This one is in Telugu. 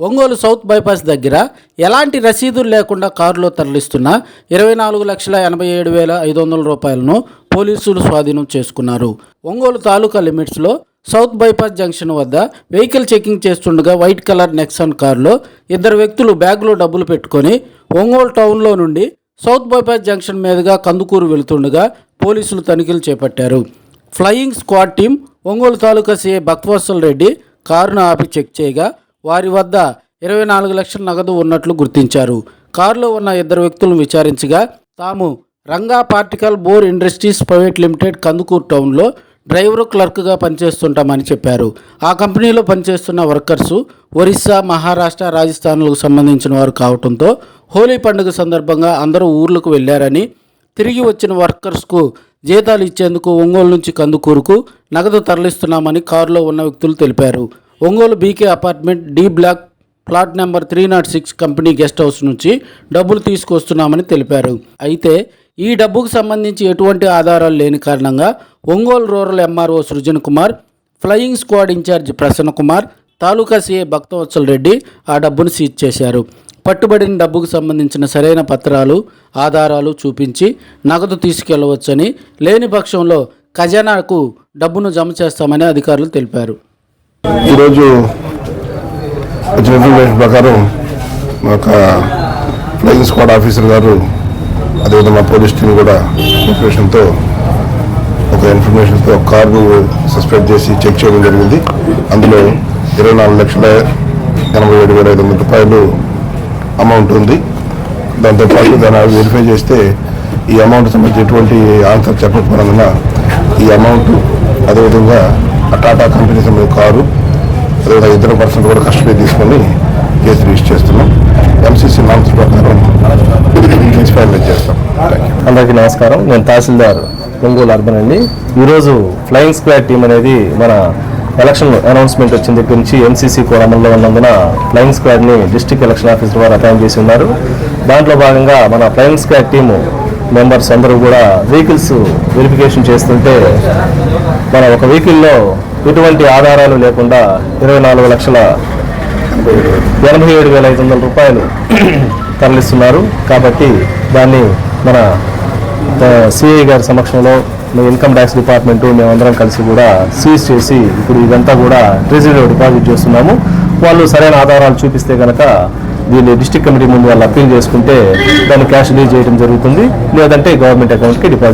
ఒంగోలు సౌత్ బైపాస్ దగ్గర ఎలాంటి రసీదులు లేకుండా కారులో తరలిస్తున్న ఇరవై నాలుగు లక్షల ఎనభై ఏడు వేల ఐదు వందల రూపాయలను పోలీసులు స్వాధీనం చేసుకున్నారు. ఒంగోలు తాలూకా లిమిట్స్లో సౌత్ బైపాస్ జంక్షన్ వద్ద వెహికల్ చెకింగ్ చేస్తుండగా వైట్ కలర్ నెక్సాన్ కారులో ఇద్దరు వ్యక్తులు బ్యాగులో డబ్బులు పెట్టుకొని ఒంగోలు టౌన్లో నుండి సౌత్ బైపాస్ జంక్షన్ మీదుగా కందుకూరు వెళుతుండగా పోలీసులు తనిఖీలు చేపట్టారు. Flying squad team Ongole taluka CA Bhaktavatsal Reddy కారును ఆపి చెక్ చేయగా వారి వద్ద ఇరవై నాలుగు లక్షల నగదు ఉన్నట్లు గుర్తించారు. కారులో ఉన్న ఇద్దరు వ్యక్తులను విచారించగా తాము Ranga particle board industries private limited Kandukur టౌన్లో డ్రైవర్ క్లర్క్గా పనిచేస్తుంటామని చెప్పారు. ఆ కంపెనీలో పనిచేస్తున్న వర్కర్సు ఒరిస్సా మహారాష్ట్ర రాజస్థాన్లకు సంబంధించిన వారు కావడంతో హోలీ పండుగ సందర్భంగా అందరూ ఊర్లకు వెళ్ళారని తిరిగి వచ్చిన వర్కర్స్కు జీతాలు ఇచ్చేందుకు ఒంగోలు నుంచి కందుకూరుకు నగదు తరలిస్తున్నామని కారులో ఉన్న వ్యక్తులు తెలిపారు. Ongole BK apartment D block flat number three naught six company guest house నుంచి డబ్బులు తీసుకొస్తున్నామని తెలిపారు. అయితే ఈ డబ్బుకు సంబంధించి ఎటువంటి ఆధారాలు లేని కారణంగా Ongole rural MRO Srujan Kumar flying squad incharge Prasanna Kumar taluka CA Bhaktavatsal Reddy ఆ డబ్బును సీజ్ చేశారు. పట్టుబడిన డబ్బుకు సంబంధించిన సరైన పత్రాలు ఆధారాలు చూపించి నగదు తీసుకెళ్ళవచ్చని లేని పక్షంలో ఖజానాకు డబ్బును జమ చేస్తామని అధికారులు తెలిపారు. ఈరోజు వచ్చిన ఇన్ఫర్మేషన్ ప్రకారం మా యొక్క ఫ్లయింగ్ స్క్వాడ్ ఆఫీసర్ గారు అదేవిధంగా మా పోలీస్ టీం కూడా ఇన్ఫర్మేషన్తో ఒక ఇన్ఫర్మేషన్తో ఒక కారును సస్పెండ్ చేసి చెక్ చేయడం జరిగింది. అందులో ఇరవై నాలుగు లక్షల ఎనభై ఏడు వేల ఐదు వందల రూపాయలు అమౌంట్ ఉంది. దాంతోపాటు దాన్ని వెరిఫై చేస్తే ఈ అమౌంట్ సంబంధించి ఎటువంటి ఆన్సర్ చెప్పకపోవడంవల్ల ఈ అమౌంట్ అదేవిధంగా టాటా కంపెనీ సంబంధించిన కారు అదేవిధంగా ఇద్దరు పర్సన్ కూడా కస్టడీ తీసుకొని కేసు రిజిస్టర్ చేస్తున్నాం. ఎంసీసీ నామ్స్ ప్రకారం కేసు చేస్తాం. అందరికీ నమస్కారం. నేను తహసీల్దార్ ఒంగోలు అర్బన్ అండి. ఈరోజు ఫ్లయింగ్ స్క్వాడ్ టీం అనేది మన ఎలక్షన్ అనౌన్స్మెంట్ వచ్చిన దగ్గర నుంచి ఎంసీసీ కూడా అమల్లో ఉన్నందున ఫ్లయింగ్ స్క్వాడ్ని డిస్ట్రిక్ట్ ఎలక్షన్ ఆఫీసర్ వారు అపాయింట్ చేసి ఉన్నారు. దాంట్లో భాగంగా మన ఫ్లయింగ్ స్క్వాడ్ టీము మెంబర్స్ అందరూ కూడా వెహికల్స్ వెరిఫికేషన్ చేస్తుంటే మన ఒక వెహికల్లో ఎటువంటి ఆధారాలు లేకుండా ఇరవై నాలుగు లక్షల ఎనభై ఏడు వేల ఐదు వందల రూపాయలు తరలిస్తున్నారు. కాబట్టి దాన్ని మన సిఐ గారి సమక్షంలో మీ ఇన్కమ్ ట్యాక్స్ డిపార్ట్మెంటు మేమందరం కలిసి కూడా సీజ్ చేసి ఇప్పుడు ఇదంతా కూడా ట్రెజరీలో డిపాజిట్ చేస్తున్నాము. వాళ్ళు సరైన ఆధారాలు చూపిస్తే కనుక దీన్ని డిస్టిక్ కమిటీ ముందు వాళ్ళు అప్పీల్ చేసుకుంటే దాన్ని క్యాష్ రిలీజ్ చేయడం జరుగుతుంది. లేదంటే గవర్నమెంట్ అకౌంట్కి డిపాజిట్